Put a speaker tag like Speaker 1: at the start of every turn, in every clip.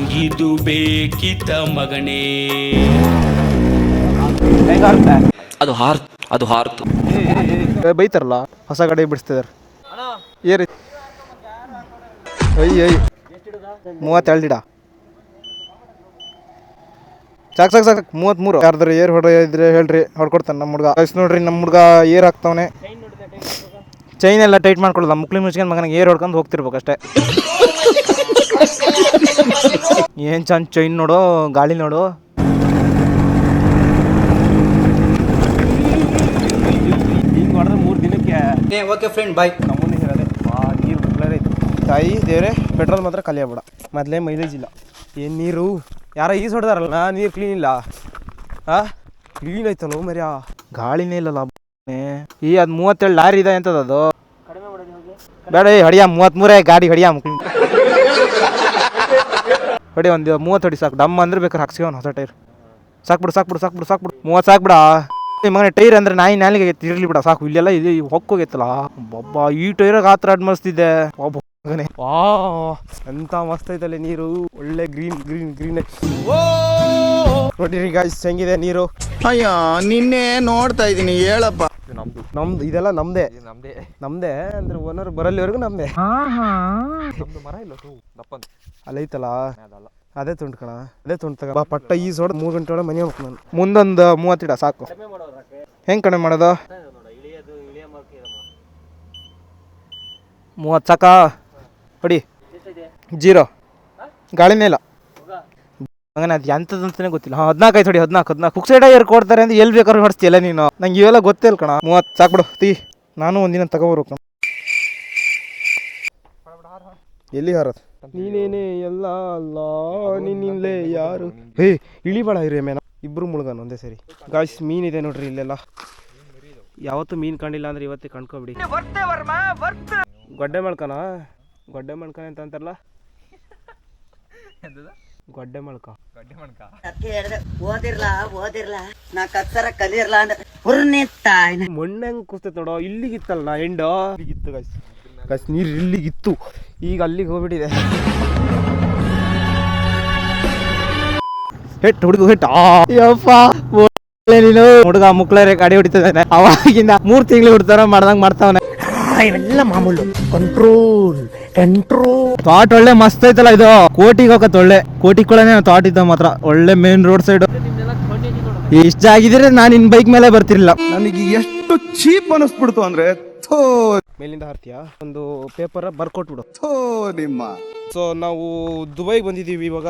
Speaker 1: ನಿಂಗಿದು ಬೇಕಿತ ಮಗನೇ
Speaker 2: ಅದು ಹಾರ್ ಅದು ಹಾರ್ತು
Speaker 3: ಬೈತಾರಲ್ಲ ಹೊಸ ಗಾಡಿ ಬಿಡಿಸ್ತಿದಾರೆ ಏರಿ ಅಯ್ಯ ಅಯ್ಯ ಮೂವತ್ತೆರಡು ಇಡ ಸಾಕು ಸಾಕು ಸಾಕು ಮೂವತ್ತ್ಮೂರು ಯಾರ್ದಾರು ಏರ್ ಹೊಡ ಇದ್ರೆ ಹೇಳ್ರಿ ಹೊಡ್ಕೊಡ್ತಾನೆ ನಮ್ಮ ಹುಡ್ಗ ಕಳ್ಸಿ ನೋಡ್ರಿ ನಮ್ಮ ಹುಡ್ಗ ಏರ್ ಹಾಕ್ತವನೆ ಚೈನ್ ಎಲ್ಲ ಟೈಟ್ ಮಾಡ್ಕೊಳ್ಳೋದ ಮುಕ್ಳಿ ಮುಚ್ಕೊಂಡು ಮಗನಿಗೆ ಏರ್ ಹೊಡ್ಕೊಂಡು ಹೋಗ್ತಿರ್ಬೇಕು ಅಷ್ಟೇ ಏನು ಚಂದ ಚೈನ್ ನೋಡು ಗಾಳಿ ನೋಡು. ಹಿಂಗೆ ಹೊಡೆದ್ರೆ ಮೂರು ದಿನಕ್ಕೆ
Speaker 2: ಓಕೆ ಫ್ರೆಂಡ್ ಬಾಯ್
Speaker 3: ನಮ್ಮನೆ ಹೇಳದೆ ಬಾ ನೀರು ಐತೆ ತಾಯಿ ದೇವ್ರೆ ಪೆಟ್ರೋಲ್ ಮಾತ್ರ ಕಲಿಯಬೇಡ ಮೊದಲೇ ಮೈಲೇಜ್ ಇಲ್ಲ. ಏನು ನೀರು? ಯಾರ ಈಸ್ ಹೊಡೆದಾರಲ್ಲ ನೀರು ಕ್ಲೀನ್ ಇಲ್ಲ. ಆ? ಕ್ಲೀನ್ ಐತಲ್ಲ ಮರ್ಯಾ. ಗಾಳಿನೇ ಇಲ್ಲಲ್ಲ. ಈ ಅದು ಮೂವತ್ತೇಳು ಲಾರಿ ಇದೆ ಅಂತದ ಅದು ಬೇಡ ಏ ಹಡಿಯ ಮೂವತ್ತ್ಮೂರೇ ಗಾಡಿ ಹಡಿಯ ಹೊಡಿ ಒಂದು ಮೂವತ್ತು ಹೊಡಿ ಸಾಕು. ದಮ್ಮ ಅಂದ್ರೆ ಬೇಕಾದ್ರೆ ಹಾಕ್ಸ್ಕೊಂಡು ಹೊಸ ಟೈರ್. ಸಾಕ್ಬಿಡು ಸಾಕ್ಬಿಡು ಸಾಕ್ಬಿಡು ಸಾಕ್ಬಿಡು ಮೂವತ್ತು ಸಾಕ್ಬಿಡ ಮಗನೇ ಟೈರ್ ಅಂದ್ರೆ ನಾಯಿ ನಾಲಿಗೆ ತಿರ್ಲಿ ಬಿಡ. ಸಾಕು ಇಲ್ಲೆಲ್ಲ ಇದು ಹೊಕ್ಕೋಗೈತಲ್ಲ ಒಬ್ಬ ಈ ಟೈರಾಗ ಆ ಥರ ಮಸ್ತಿದೆ ಒಬ್ಬ ಮಗನೇ. ವಾ ಎಂತ ಮಸ್ತ್ ಐತಲ್ಲ ನೀರು. ಒಳ್ಳೆ ಗ್ರೀನ್ ಗ್ರೀನ್ ಗ್ರೀನ್ ನೋಡಿರಿ ಗಾಯ್ಸ್ ಹೆಂಗಿದೆ ನೀರು?
Speaker 4: ಅಯ್ಯ ನಿನ್ನೆ ನೋಡ್ತಾ ಇದ್ದೀನಿ ಹೇಳಪ್ಪ.
Speaker 3: ನಮ್ದು ನಮ್ದು ಇದೆಲ್ಲ ನಮ್ದೇ. ನಮ್ದೇ. ನಮ್ದೇ ಅಂದ್ರೆ ಓನರ್ ಬರಲ್ಲಿವರೆಗೂ ನಮ್ದೇ. ಮರ ಇಲ್ಲ ಅಲ್ಲೈತಲ್ಲ ಅದೇ ತುಂಡು ಕಣ. ಅದೇ ತುಂಡು ತಗ. ಬಾ ಪಟ್ಟ ಈ ಸೋಡ ಮೂರು ಗಂಟೆ ಒಳಗೆ ಮನೆ ಹೋಗ್ಬೇಕು ನಾನು. ಮುಂದೊಂದು ಮೂವತ್ತಿಡ ಸಾಕು. ಹೆಂಗೆ ಕಡಿಮೆ ಮಾಡೋದು? ಮೂವತ್ತು ಸಾಕ? ಹೊಡಿ. ಜೀರೋ. ಗಾಳಿ ಇಲ್ಲ ಹಂಗನ ಅದು ಎಂಥದಂತಾನೆ ಗೊತ್ತಿಲ್ಲ. ಹಾಂ ಹದಿನಾಲ್ಕು ಆಯ್ತು ಹೊಡಿ ಹದಿನಾಲ್ಕು ಹದಿನಾಲ್ಕು. ಕುಕ್ಸೈಡ ಏರ್ ಕೊಡ್ತಾರೆ ಅಂದ್ರೆ ಎಲ್ಲಿ ಬೇಕಾದ್ರೂ ಹೊಡಿಸ್ತಿಲ್ಲ ನೀನು. ನಂಗೆ ಇವೆಲ್ಲ ಗೊತ್ತಿಲ್ಲ ಕಣ. ಮೂವತ್ತು ಸಾಕ್ಬಿಡು ತೀ. ನಾನು ಒಂದಿನ ತಗೋಬರು ಕಣ ಎಲ್ಲಿ ಹಾರತ್ ನೀನೇನೆ ಎಲ್ಲ ಅಲ್ಲ ನೀನಿಲ್ಲೇ ಯಾರು? ಹೇ ಇಳಿಬಾಳ ಇರಿ ಮೇನ ಇಬ್ರು ಮುಳುಗನ್ ಒಂದೇ ಸರಿ. ಗಾಯ್ಸ್ ಮೀನಿದೆ ನೋಡ್ರಿ ಇಲ್ಲೆಲ್ಲ. ಯಾವತ್ತು ಮೀನು ಕಂಡಿಲ್ಲ ಅಂದ್ರೆ ಇವತ್ತೇ ಕಣ್ಕೊಬಿಡಿ ಗೊಡ್ಡೆ ಮಳ್ಕನ? ಗೊಡ್ಡೆ ಮಳ್ಕನ ಅಂತ ಅಂತಾರಲ್ಲ? ಗೊಡ್ಡೆ ಮಳ್ಕ.
Speaker 5: ಗೊಡ್ಡೆ ಮಳ್ಕ. ಓದಿರ್ಲ ಓದಿರ್ಲ. ನಾ ಕತ್ತರ ಕಲಿರ್ಲ ಅಂದ್ರೆ ಹುರ್ನಿ ತಾಯಿನ
Speaker 3: ಮಣ್ಣು ಹೆಂಗ್ ಕುಸ್ತೈತೆ ನೋಡೋ ಇಲ್ಲಿಗಿತ್ತಲ್ಲ ನಾ ಎಂಡೋ ಇಲ್ಲಿಗಿತ್ತು ಗಾಯ್ಸ್ ಗಾಯ್ಸ್ ನೀರು ಇಲ್ಲಿಗಿತ್ತು. ಈಗ ಅಲ್ಲಿಗೆ ಹೋಗ್ಬಿಟ್ಟಿದೆ. ಹೆಟ್ ಹುಡುಗ ಹೆಟ್. ಆ. ಯಪ್ಪ ಒಳ್ಳೆ ನೀನು. ಹುಡುಗ ಮುಕ್ಳರೆ ಗಾಡಿ ಹೊಡಿತಿದ್ದಾನೆ. ಅವಾಗಿಂದ ಮೂರ್ ತಿಂಗಳು ಹುಡ್ತಾರ ಮಾಡ್ದಂಗ್ ಮಾಡ್ತಾವನೆ.
Speaker 5: ಇವೆಲ್ಲ ಮಾಮೂಲು. ಕಂಟ್ರೋಲ್ ಕಂಟ್ರೋಲ್
Speaker 3: ಥಾಟ್ ಒಳ್ಳೆ ಮಸ್ತ್ ಐತಲ್ಲ ಇದು. ಕೋಟಿಗೆ ಹೋಗತ್ ಒಳ್ಳೆ ಕೋಟಿ ಕೊಳನೆ ಥಾಟ್ ಇದ್ದ ಮಾತ್ರ. ಒಳ್ಳೆ ಮೇನ್ ರೋಡ್ ಸೈಡ್ ಇಷ್ಟ ಆಗಿದ್ರೆ ನಾನು ಇನ್ ಬೈಕ್ ಮೇಲೆ ಬರ್ತಿರ್ಲಿಲ್ಲ.
Speaker 4: ನನಗೆ ಎಷ್ಟು ಚೀಪ್ ಅನಿಸ್ಬಿಡ್ತು ಅಂದ್ರೆ ಥೋ
Speaker 3: ಮೇಲಿಂದ ಹಾರ್ತೀಯಾ? ಒಂದು ಪೇಪರ್ ಬರ್ಕೊಟ್ಬಿಡು.
Speaker 4: ನಿಮ್ಮ.
Speaker 3: ಸೊ ನಾವು ದುಬೈಗೆ ಬಂದಿದೀವಿ ಇವಾಗ.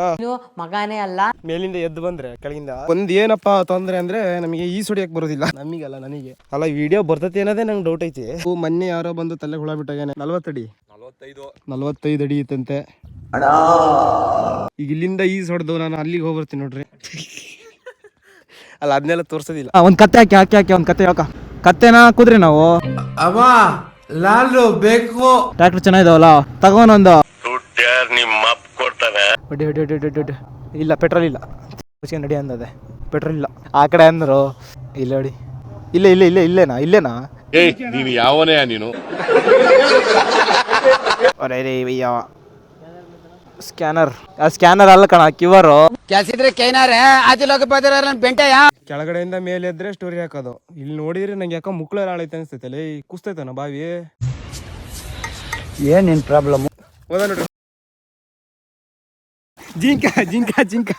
Speaker 5: ಮಗನೇ ಅಲ್ಲ.
Speaker 3: ಮೇಲಿಂದ ಎದ್ದು ಬಂದ್ರೆ ಕೆಳಗಿಂದ. ಒಂದ್ ಏನಪ್ಪಾ ತೊಂದ್ರೆ ಅಂದ್ರೆ ನಮಗೆ ಈ ಸುಡಿಯಕ್ ಬರೋದಿಲ್ಲ. ನಮಗಲ್ಲ ನನಗೆ. ಅಲ್ಲ ವಿಡಿಯೋ ಬರ್ತೈತಿ ಅನ್ನೋದೇ ನಂಗೆ ಡೌಟ್ ಐತಿ. ಓ, ಮೊನ್ನೆ ಯಾರೋ ಬಂದು ತಲೆ ಹುಳ ಬಿಟ್ಟಾಗೇನೆ ನಲ್ವತ್ತಡಿ ನಲ್ವತ್ತೈದು. ಅಡಿ ಇತ್ತಂತೆ. ಈಗ ಇಲ್ಲಿಂದ ಈಸ್ ಹೊಡೆದು ನಾನು ಅಲ್ಲಿಗೆ ಹೋಗ್ಬರ್ತೀನಿ ನೋಡ್ರಿ. ಅಲ್ಲ ಅದನ್ನೆಲ್ಲ ತೋರ್ಸೋದಿಲ್ಲ. ಒಂದ್ ಕತ್ತೆ ಹಾಕಿ ಹಾಕಿ ಹಾಕಿ ಒಂದ್ ಕತ್ತೆ ಹಾಕ. ಕತ್ತೆನ ಕುದ್ರಿ ನಾವು.
Speaker 6: ಅಮ್ಮ ಲಾಲು ಬೇಕು.
Speaker 3: ಟ್ರ್ಯಾಕ್ಟರ್ ಚೆನ್ನಾಗಿದಾವಲ್ಲ? ತಗೊಂಡೊಂದು. ಹೊಡಿ ಹೊಡಿ ಹೊಡಿ ಹೊಡಿ ಹೊಡಿ. ಇಲ್ಲ ಪೆಟ್ರೋಲ್ ಇಲ್ಲ. ನಡಿ ಅಂದದೆ. ಪೆಟ್ರೋಲ್ ಇಲ್ಲ. ಆ ಕಡೆ ಅಂದ್ರು. ಇಲ್ಲ ನೋಡಿ ಇಲ್ಲ ಇಲ್ಲ ಇಲ್ಲ ಇಲ್ಲೇನಾ? ಇಲ್ಲೇನಾ?
Speaker 7: ಏಯ್ ನೀನು ಯಾವನೇ ನೀನು?
Speaker 3: ಅರೇ ರೇ ಯಾವ? ಸ್ಕ್ಯಾನರ್. ಆ ಸ್ಕ್ಯಾನರ್ ಅಲ್ಲ ಕಣ ಕ್ಯೂಆರ್
Speaker 5: ಕೆಲ್ಸಿದ್ರೆ ಕೈನಾರೆ ಬದಿರ ಬೆಂಟೆಯ?
Speaker 3: ಕೆಳಗಡೆಯಿಂದ ಮೇಲೆ ಎದ್ರೆ ಸ್ಟೋರಿ ಹಾಕೋದು. ಇಲ್ಲಿ ನೋಡಿದ್ರೆ ನಂಗೆ ಯಾಕೋ ಮುಕ್ಳ ಆಳೈತೆ ಅನಿಸ್ತೈತೆ ಲೇ ಕುಸ್ತೈತನ ಬಾವಿ?
Speaker 5: ಏನ್ ನಿನ್ ಪ್ರಾಬ್ಲಮ್
Speaker 3: ಹೋದ ನೋಡ್ರಿ. ಜಿಂಕ ಜಿಂಕ ಜಿಂಕ.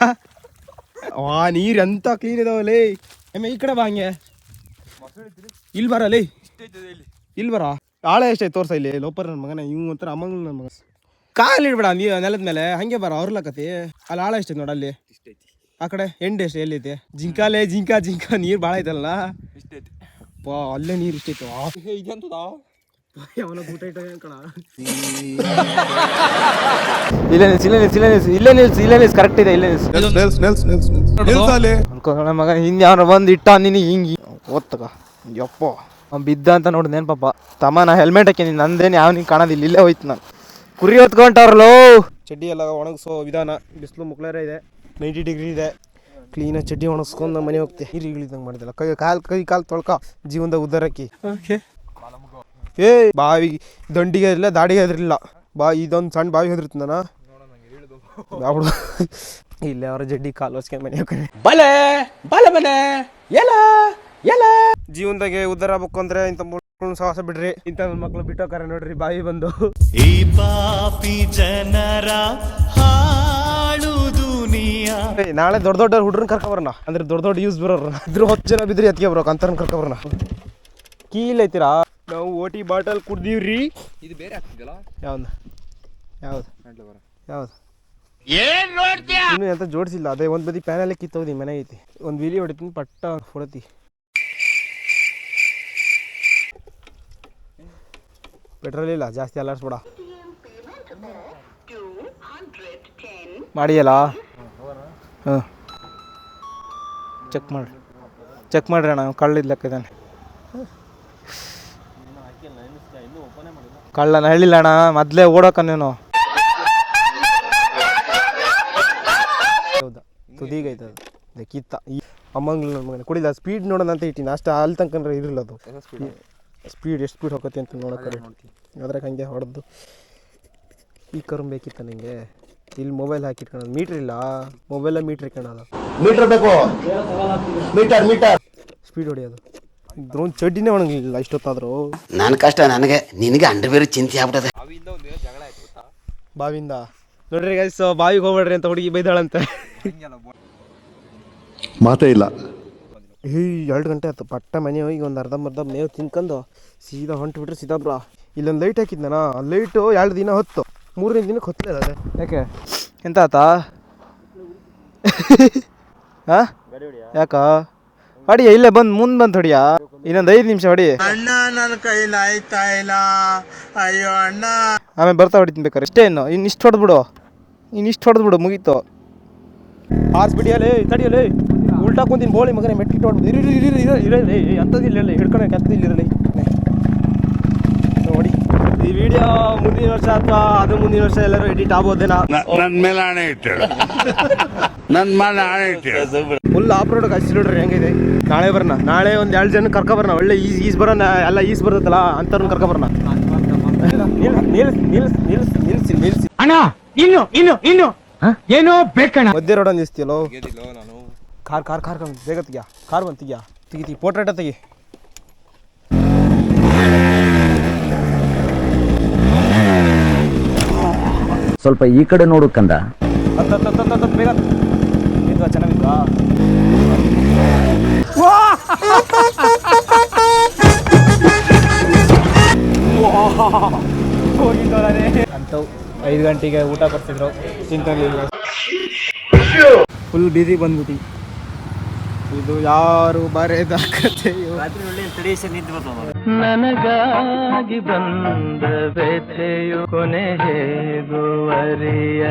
Speaker 3: ಆ ನೀರ್ ಎಂತ ಕ್ಲೀನ್ ಇದಾವಲೇ ಎಮ್ಮೆ ಈ ಕಡೆ ಬಾ ಹಂಗೆ. ಇಲ್ಲಿ ಬರ ಲೇ. ಇಲ್ಲಿ ಬರ. ಆಳ ಎಷ್ಟೈತೆ ತೋರ್ಸ ಇಲ್ಲಿ ಲೋಪರ್ ನನ್ನ ಮಗನ ಇವ್ ಒಂಥರ ಅಮ್ಮಂಗ್ ನನ್ನ ಮಗ ಕಾಲ್ ಇಡ್ಬೇಡ ನೀ ನೆಲದ ಮೇಲೆ. ಹಂಗೆ ಬರ ಅವ್ರಲಕತಿ. ಅಲ್ಲಿ ಆಳ ಎಷ್ಟೈತೆ ನೋಡಿ ಅಲ್ಲಿ. ಆ ಕಡೆ ಎಂಡ್ ಎಷ್ಟು ಎಲ್ಲೈತೆ ಜಿಂಕಾಲೆ ಜಿಂಕಾ ಜಿಂಕಾ ನೀರ್ ಭಾಳ ಐತಲ್ಲ. ವಾ ಅಲ್ಲೇ ನೀರ್ ಇಷ್ಟೈತೆ. ಇಲ್ಲೇ ನಿಲ್ಸಿ ಇಲ್ಲೇ ನಿಲ್ಸಿ ಇಲ್ಲೇ ನಿಲ್ಸಿ ಇಲ್ಲೇ ನಿಲ್ಸಿ ಇಲ್ಲೇ ನಿಲ್ಸಿ ಕರೆಕ್ಟ್ ಇದೆ ಇಲ್ಲೇ ನಿಲ್ಸಿ.
Speaker 4: ನಿಲ್ಸಲ್ಲಿ.
Speaker 3: ಮಗ ಹಿಂದೆ ಅವನು ಬಂದು ಇಟ್ಟ ನಿನಗೆ ಹಿಂಗೆ. ಓದ್ತಕ ಯಪ್ಪ. ಅವ್ನು ಬಿದ್ದ ಅಂತ ನೋಡಿದೇನು ಪಾಪ ತಮ್ಮ ನಾ ಹೆಲ್ಮೆಟ್ ಹಾಕಿನಿ ನಂದೇನು ಯಾವ ನಿಂಗೆ ಕಾಣೋದಿಲ್ಲ ಇಲ್ಲೇ ಹೋಯ್ತು ನಾನು. ಕುರಿ ಹೊತ್ಕೊಂಡವ್ರಲ್ಲೋ. ಚಡ್ಡಿ ಎಲ್ಲ ಒಣಗಿಸೋ ವಿಧಾನ. ಬಿಸಿಲು ಮುಕ್ಳರೇ ಇದೆ. ನೈಂಟಿ ಡಿಗ್ರಿ ಇದೆ. ಕ್ಲೀನಾಗಿ ಚಡ್ಡಿ ಒಣಗಿಸ್ಕೊಂಡು ಮನೆ ಹೋಗ್ತೆ. ನೀರು ಇಳಿದಂಗೆ ಮಾಡಿದಲ್ಲ ಕೈ ಕಾಲು ಕೈ ಕಾಲು ತೊಳ್ಕ. ಜೀವನದ ಉದ್ದಾರಕ್ಕೆ. ಏ ಬಾವಿ ದಂಡಿಗೆ ಇರಲಿಲ್ಲ ದಾಡಿಗೆ ಹೆದರಿಲ್ಲ. ಬಾ ಇದೊಂದು ಸಣ್ಣ ಬಾವಿ ಹೆದರ್ತೀನಿ ನಾನು. ಇಲ್ಲ ಇಲ್ಲೇ ಅವರ ಜಡ್ಡಿ ಕಾಲು ಹೊಸ್ಕೊಂಡು ಮನೆ ಹೋಗ್ತಾರೆ
Speaker 2: ಬಲೆ ಬಲೆ ಬಲೆ ಎಲ್ಲ ಎಲ್ಲ
Speaker 3: ಜೀವನದಾಗೆ ಉದ್ದಾರ ಆಗ್ಬೇಕು ಅಂದ್ರೆ ಇಂಥ ಮಕ್ಕಳು ಸಾಹಸ ಬಿಡ್ರಿ. ಇಂಥ ಮಕ್ಕಳು ಬಿಟ್ಟೋಕಾರ ನೋಡ್ರಿ ಬಾಯಿ ಬಂದು.
Speaker 1: ಈ ಪಾಪಿ ಜನರ ಹಾಳು ದುನಿಯಾ.
Speaker 3: ಏ, ನಾಳೆ ದೊಡ್ಡ ದೊಡ್ಡ ಹುಡ್ರನ್ನ ಕರ್ಕೊಬರೋಣ. ಅಂದ್ರೆ ದೊಡ್ಡ ದೊಡ್ಡ ಯೂಸ್ ಬರೋರು. ಇದ್ರ ಹತ್ತು ಜನ ಬಿದ್ರಿ ಎತ್ಗೆ ಬರೋಕ ಅಂತಾರನ್ನ ಕರ್ಕೊಬರೋಣ. ಕೀಲ್ ಐತಿರಾ? ನಾವು ಓಟಿ ಬಾಟಲ್ ಕುಡ್ದೀವ್ರಿ.
Speaker 2: ಇದು ಬೇರೆ ಆಗ್ತಿದಲ್ಲ
Speaker 3: ಯಾವ್ದು? ಯಾವ್ದು? ಯಾವ್ದು? ಇನ್ನು ಎಂತ ಜೋಡಿಸಿಲ್ಲ. ಅದೇ ಒಂದ್ ಬದಿ ಪ್ಯಾನಲ್ ಕಿತ್ತೋದಿ ಮನೆ ಐತಿ. ಒಂದ್ ವೀಲಿ ಹೊಡಿತೀನಿ ಪಟ್ಟ ಹೊಡತಿ. ಪೆಟ್ರೋಲ್ ಇಲ್ಲ ಜಾಸ್ತಿ ಅಲ್ಲಾಡ್ಸ್ಬೇಡ. ಮಾಡಿಯಲ್ಲ? ಹಾಂ. ಚೆಕ್ ಮಾಡಿ ಚೆಕ್ ಮಾಡ್ರಿ ಅಣ್ಣ ಕಳ್ಳಿದ್ ಲೆಕ್ಕ ಇದ್ದಾನೆ ಕಳ್ಳನ ಹೇಳಿಲ್ಲ ಅಣ್ಣ ಮೊದಲೇ ಓಡೋಕ ನೀನು. ಹೌದಾ? ತುದಿಗೈತೆ ಅದು. ಕಿತ್ತ ಈ ಅಮ್ಮಂಗ್ಳು ನನ್ನ ಮಗನ. ಕುಡಿಲ್ಲ ಸ್ಪೀಡ್ ನೋಡೋಣ ಅಂತ ಇಟ್ಟಿನಿ. ಅಷ್ಟು ಅಲ್ಲಿ ತನಕ ಇರಲಿಲ್ಲ ಅದು. ಸ್ಪೀಡ್ ಎಷ್ಟು ಸ್ಪೀಡ್ ಹೋಗತ್ತೆ ಅಂತ ನೋಡೋಕೆ ಅದ್ರಾಗ ಹಂಗೆ ಹೊಡೆದು. ಈ ಕರ್ಮ್ ಬೇಕಿತ್ತ ನಿಂಗೆ? ಇಲ್ಲಿ ಮೊಬೈಲ್ ಹಾಕಿಟ್ಕೊಳ್ಳೋದು ಮೀಟ್ರ್ ಇಲ್ಲ. ಮೊಬೈಲ ಮೀಟ್ರ್ ಇಟ್ಕೊಳ್ಳೋದು
Speaker 4: ಮೀಟರ್ ಬೇಕು. ಮೀಟರ್ ಮೀಟರ್
Speaker 3: ಸ್ಪೀಡ್ ಹೊಡೆಯೋದು. ಡ್ರೋನ್ ಚಡ್ಡಿನೇ ಒಣಗಿಲ್ಲ ಇಷ್ಟೊತ್ತಾದರೂ.
Speaker 5: ನನ್ನ ಕಷ್ಟ ನನಗೆ. ನಿನಗೆ ಅಂಡರ್ವೇರ್ ಚಿಂತೆ ಆಗ್ಬಿಟ್ಟದೆ
Speaker 3: ಬಾವಿಯಿಂದ. ನೋಡ್ರಿ ಗೈಸ್ ಬಾವಿಗೆ ಹೋಗ್ಬೇಡ್ರಿ ಅಂತ ಹುಡುಗಿ ಬೈದಾಳಂತೆ.
Speaker 4: ಮಾತೇ ಇಲ್ಲ.
Speaker 3: ಏಯ್ ಎರಡು ಗಂಟೆ ಆಯ್ತು. ಪಟ್ಟ ಮನೆ ಹೋಗಿ ಒಂದು ಅರ್ಧ ಮರ್ಧ ಮೇವು ತಿನ್ಕೊಂಡು ಸೀದಾ ಹೊಂಟು ಬಿಟ್ರೆ ಸೀದಾ ಬ್ರಾ. ಇಲ್ಲೊಂದು ಲೈಟ್ ಹಾಕಿದ್ನಾ ಲೈಟು ಎರಡು ದಿನ ಹೊತ್ತು. ಮೂರನೇ ದಿನಕ್ಕೆ ಹೊತ್ತಲೇ ಅದೇ ಯಾಕೆ? ಎಂತ ಆತಾ? ಹಾಂ ಯಾಕ? ಹೊಡಿಯ ಇಲ್ಲೇ ಬಂದು ಮುಂದೆ ಬಂದು ಹೊಡಿಯ? ಇನ್ನೊಂದು ಐದು ನಿಮಿಷ ಹೊಡಿ.
Speaker 6: ಅಣ್ಣ ನನ್ನ ಕೈಲಿ ಆಯ್ತಾ ಇಲ್ಲ? ಅಯ್ಯೋ ಅಣ್ಣ.
Speaker 3: ಆಮೇಲೆ ಬರ್ತಾ ಹೊಡಿತೀನಿ ಬೇಕಾರೆ ಇಷ್ಟೇ ಇನ್ನು. ಇನ್ನು ಇಷ್ಟು ಹೊಡೆದ್ಬಿಡು. ಇನ್ನು ಇಷ್ಟು ಹೊಡೆದ್ಬಿಡು ಮುಗೀತು. ಆರ್ಸ್ಬಿಡಿಯಲೇ ತಡಿಯಲೇ ಉಲ್ಟಾ ಕುಂತೀನಿ ಬೋಳಿ ಮಗನೇ ಮೆಟ್ಟಿಟ್ಟು ಹೊಡ್ಬಿಡು. ಇರಿ ಇರಿ ಇರಿ ಇರಿ ಇರಲಿ ಅಂಥದ್ದು ಇಲ್ಲ ಹಿಡ್ಕೊಳಕ್ಕೆ ಇರಲಿ ನೋಡಿ ಈ ವಿಡಿಯೋ ಮುಂದಿನ ವರ್ಷ ಅಥವಾ ಅದು ಮುಂದಿನ ವರ್ಷ ಎಲ್ಲರೂ ಎಡಿಟ್ ಆಗ್ಬೋದೇನಾ
Speaker 7: ನನ್ನ ಮೇಲೆ ಹಣೆ ಇಟ್ಟು ನನ್ನ ಮೇಲೆ ಹಣೆ ಇಟ್ಟು
Speaker 3: ಫುಲ್ ಆಫ್ ರೋಡ್ ನೋಡ್ರಿ ಹೆಂಗಿದೆ? ನಾಳೆ ಬರೋಣ. ನಾಳೆ ಒಂದು ಎರಡು ಜನ ಕರ್ಕೊ ಬರೋಣ. ಒಳ್ಳೆ ಈಸ್ ಈಸ್ ಬರೋಣ ಎಲ್ಲ ಈಸ್ ಬರ್ತದಲ್ಲ ಅಂತವ್ರನ್ನ ಕರ್ಕೊ ಬರೋಣ. ನಿಲ್ಸ್ ನಿಲ್ಸ್ ನಿಲ್ಸ್ ನಿಲ್ಸಿ ನಿಲ್ಸಿ
Speaker 6: ಅಣ್ಣ ಇನ್ನು ಇನ್ನು ಇನ್ನು. ಏನೋ ಬೇಕಣ್ಣ.
Speaker 3: ಮಧ್ಯ ರೋಡ್ ನಿಲ್ಸ್ತೀಯಲ್ಲೋ? ಕಾರ್ ಕಾರ್ ಕಾರ್ ಕಾರ್ ಬೇಗ ತೆಗಿಯಾ. ಕಾರ್ ಬಂದು ತೆಗಿಯಾ. ತೆಗಿತಿ ಪೋರ್ಟ್ರೇಟ ಪೋಟ್ರೇಟ ತೆಗಿ.
Speaker 8: ಸ್ವಲ್ಪ ಈ ಕಡೆ ನೋಡು ಕಂದ.
Speaker 3: ಬೇಗ. ಇದ್ವಾ ಚೆನ್ನಾಗಿದ್ವಾ ಅಂತವು ಐದು ಗಂಟೆಗೆ ಊಟ ಕೊಡ್ತಿದ್ರು ತಿಂತಿರ್ಲಿಲ್ಲ ಫುಲ್ ಬಿಸಿ ಬಂದ್ಬಿಟ್ಟು. ಇದು ಯಾರು ಬರೆದ ಕಥೆಯು?
Speaker 2: ನನಗಾಗಿ ಬಂದ ವ್ಯಥೆಯು ಕೊನೆ ಹೇಗುವರಿಯ